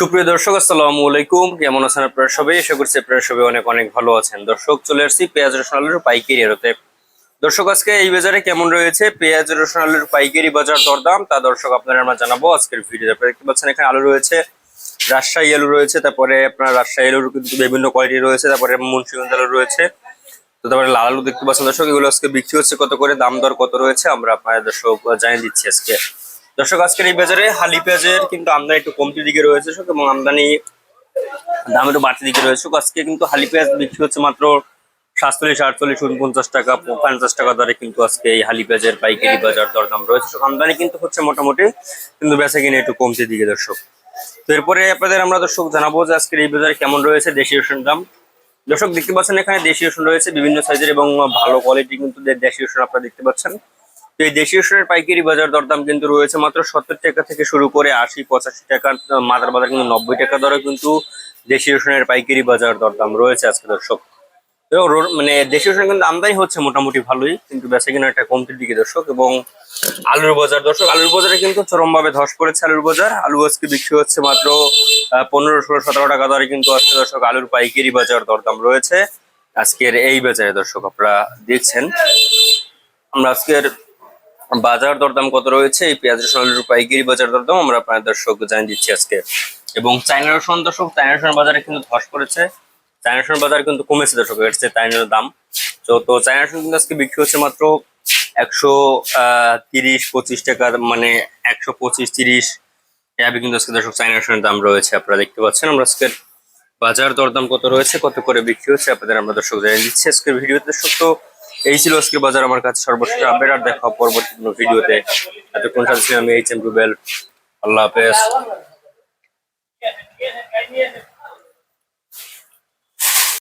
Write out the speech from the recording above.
সুপ্রিয় দর্শক, আসসালামু আলাইকুম। কেমন আছেন আপনারা সবাই? আশা করছি আপনারা সবাই অনেক অনেক ভালো আছেন। দর্শক, চলে আসছি পেঁয়াজ রসুন আলুর পাইকারি এরোতে। দর্শক, আজকে এই বাজারে কেমন রয়েছে? পেঁয়াজ রসুন আলুর পাইকারি বাজার দরদাম, তা দর্শক আপনারা আমরা জানাব আজকের ভিডিও আপনারা দেখতে পাচ্ছেন, এখানে আলু রয়েছে, রাজশাহী আলু রয়েছে, তারপরে আপনার রাজশাহী আলুর কিন্তু বিভিন্ন কোয়ালিটি রয়েছে, তারপরে মুন্সিগঞ্জ আলু রয়েছে। তো তারপরে লাল আলু দেখতে পাচ্ছেন দর্শক, এগুলো আজকে বিক্রি হচ্ছে কত করে, দাম দর কত রয়েছে, আমরা আপনাদের দর্শক জানিয়ে দিচ্ছি আজকে। দর্শক, আজকের এই বাজারে হালি পেঁয়াজের কিন্তু আমদানি একটু কমতির দিকে রয়েছে এবং আমদানি দাম একটু বাড়তি দিকে রয়েছে। আজকে কিন্তু হালি পেঁয়াজ বিক্রি হচ্ছে মাত্র সাতচল্লিশ, আটচল্লিশ উনপঞ্চাশ টাকা, পঞ্চাশ টাকা দরে কিন্তু আজকে এই হালি পেঁয়াজের পাইকারি বাজার দরদাম রয়েছে। আমদানি কিন্তু হচ্ছে মোটামুটি, কিন্তু বেচা কিনে একটু কমতির দিকে, দর্শক। তো এরপরে আপনাদের আমরা, দর্শক, জানাব যে আজকের এই বাজারে কেমন রয়েছে দেশি রসুন দাম। দর্শক, দেখতে পাচ্ছেন এখানে দেশীয় রসুন রয়েছে বিভিন্ন সাইজের এবং ভালো কোয়ালিটি কিন্তু দেশি রসুন আপনারা দেখতে পাচ্ছেন। তো এই দেশীয় রসুনের পাইকারি বাজার দরদাম কিন্তু রয়েছে মাত্র সত্তর টাকা থেকে শুরু করে আশি, পঁচাশি টাকা মাদার বাজার কিন্তু নব্বই টাকা দরে কিন্তু দেশীয় রসুনের পাইকারি বাজার দরদাম রয়েছে আজকে দর্শক। এবং মানে দেশীয় রসুন কিন্তু আমদানি হচ্ছে মোটামুটি ভালোই, কিন্তু বেচা কিনা একটা কমতির দিকে দর্শক। এবং আলুর বাজার দর্শক, আলুর বাজারে কিন্তু চরমভাবে ধস পড়েছে আলুর বাজার। আলু আজকে বিক্রি হচ্ছে মাত্র পনেরো, ষোলো, সতেরো টাকা দরে কিন্তু আজকে দর্শক আলুর পাইকারি বাজার দরদাম রয়েছে। আজকের এই বাজারে দর্শক আপনারা দেখছেন। আমরা আজকের বাজার দরদাম কত রয়েছে? এই পেঁয়াজ, রসুন, আলুর পাইকারি বাজার দরদাম আমরা আপনার দর্শক জানিয়ে দিচ্ছি আজকে। এবং চাইনা রসুন দর্শক চাইনা রসুন বাজারে কিন্তু ধস পড়েছে। চাইনা রসুন বাজার কিন্তু কমেছে দর্শক এর চেয়ে চাইনার দাম। তো তো চাইনা রসুন কিন্তু আজকে বিক্রি হচ্ছে মাত্র একশো তিরিশ, পঁচিশ টাকা মানে একশো পঁচিশ, তিরিশ। এভাবে কিন্তু আজকে দর্শক চাইনা রসুনের দাম রয়েছে, আপনারা দেখতে পাচ্ছেন। আমরা আজকের বাজার দরদাম কত রয়েছে, কত করে বিক্রি হচ্ছে, আপনাদের আমরা দর্শক জানিয়ে দিচ্ছি আজকের ভিডিওতে। দর্শক, তো এই ছিল আজকে বাজার, আমার কাছে সর্বশেষ আপডেট আর দেখা পরবর্তী কোনো ভিডিওতে। এতক্ষণ সাথে আমি এইচ এম রুবেল আল্লাহ হাফেজ।